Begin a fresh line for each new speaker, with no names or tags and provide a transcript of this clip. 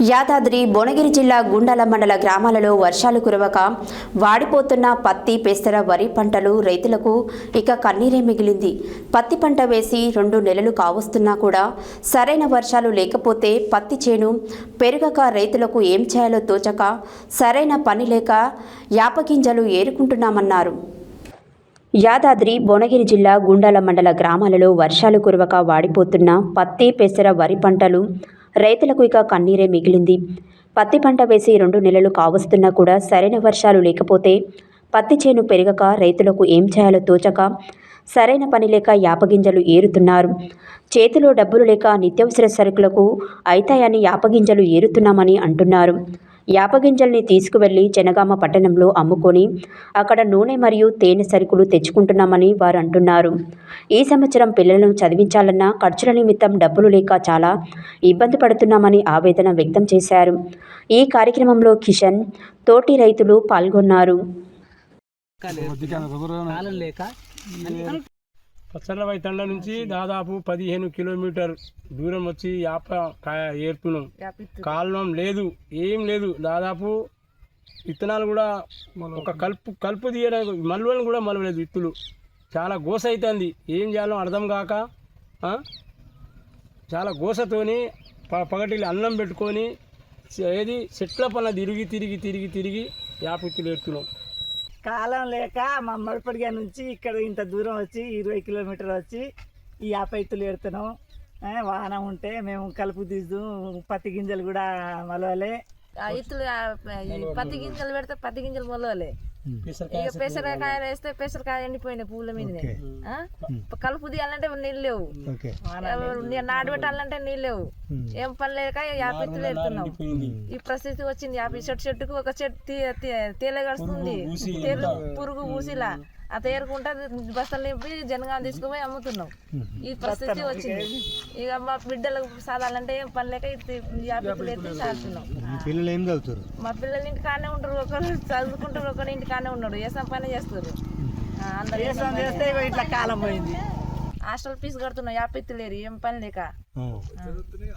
యాదాద్రి భువనగిరి జిల్లా గుండాల మండల గ్రామాలలో వర్షాలు కురవక వాడిపోతున్న పత్తి పెసర వరి పంటలు రైతులకు ఇక కన్నీరే మిగిలింది. పత్తి పంట వేసి రెండు నెలలు కావస్తున్నా కూడా సరైన వర్షాలు లేకపోతే పత్తి చేను పెరగక రైతులకు ఏం చేయాలో తోచక సరైన పని లేక యాపగింజలు ఏరుకుంటున్నామన్నారు. యాదాద్రి భువనగిరి జిల్లా గుండాల మండల గ్రామాలలో వర్షాలు కురవక వాడిపోతున్న పత్తి పెసర వరి పంటలు రైతులకు ఇక కన్నీరే మిగిలింది. పత్తి పంట వేసి రెండు నెలలు కావస్తున్నా కూడా సరైన వర్షాలు లేకపోతే పత్తి చేను పెరగక రైతులకు ఏం చేయాలో తోచక సరైన పని లేక యాపగింజలు ఏరుతున్నారు. చేతిలో డబ్బులు లేక నిత్యావసర సరుకులకు అయితాయని యాపగింజలు ఏరుతున్నామని అంటున్నారు. యాపగింజల్ని తీసుకువెళ్ళి జనగామ పట్టణంలో అమ్ముకొని అక్కడ నూనె మరియు తేనె సరుకులు తెచ్చుకుంటున్నామని వారు అంటున్నారు ఈ సంవత్సరం పిల్లలను చదివించాలన్నా ఖర్చుల నిమిత్తం డబ్బులు లేక చాలా ఇబ్బంది పడుతున్నామని ఆవేదన వ్యక్తం చేశారు. ఈ కార్యక్రమంలో కిషన్ తోటి రైతులు పాల్గొన్నారు.
కాలం లేక
పచ్చళ్ళ తండ నుంచి దాదాపు పదిహేను కిలోమీటర్ దూరం వచ్చి యాప కాయ ఏరుతున్నాం కాలం లేదు ఏం లేదు. దాదాపు విత్తనాలు కూడా ఒక కలుపు కలుపు తీయడానికి మలువలు కూడా మలవలేదు విత్తులు. చాలా గోస అవుతుంది ఏం చేయాలో అర్థం కాక? చాలా గోసతోని ప పగటిల్లి అన్నం పెట్టుకొని ఏది చెట్ల పన్న తిరిగి తిరిగి తిరిగి తిరిగి యాప విత్తులు ఏరుతున్నాం
కాలం లేక మా మడపడిగా నుంచి ఇక్కడ ఇంత దూరం వచ్చి ఇరవై కిలోమీటర్ వచ్చి ఈ యాపైతులు ఎడుతున్నాం వాన ఉంటే మేము కలుపు తీసు పత్తి గింజలు కూడా మలవలే.
ఆ ఇత్తులు పత్తి గింజలు పెడితే పత్తి గింజలు మొలవలే. పెసరకాయ వేస్తే పెసరకాయ ఎండిపోయినాయి పూల మీదనే. ఆ? కలుపు తీయాలంటే నీళ్ళు లేవు. నీ- నాటు పెట్టాలంటే నీళ్ళు లేవు. ఏం పని లేక యాభై ఇత్తులు పెడుతున్నాం ఈ పరిస్థితి వచ్చింది యాభై చెట్టు చెట్టుకు ఒక చెట్టు తీ- తీ- తేలే గడుస్తుంది తేలు పురుగు ఊసిలా. ఆ తేరుకుంటే బస్తలు నింపి జనగా తీసుకుపోయి అమ్ముతున్నాం. ఈ పరిస్థితి వచ్చింది. ఇక మా బిడ్డలకు సాదాలంటే ఏం పని లేక ఇది యాభై ఇత్తులు ఎత్తి సాగుతున్నాం
పిల్లలు ఏం చదువుతారు?
మా పిల్లలు ఇంటికానే ఉంటారు. ఒకరు చదువుకుంటారు ఒకరు ఇంటికానే ఉన్నాడు. ఏ పని చేస్తారు? అందరూ
ఇట్లా కాలం పోయింది.
హాస్టల్ ఫీజు కడుతున్నాం. యాభై లేరు. ఏం పని లేక.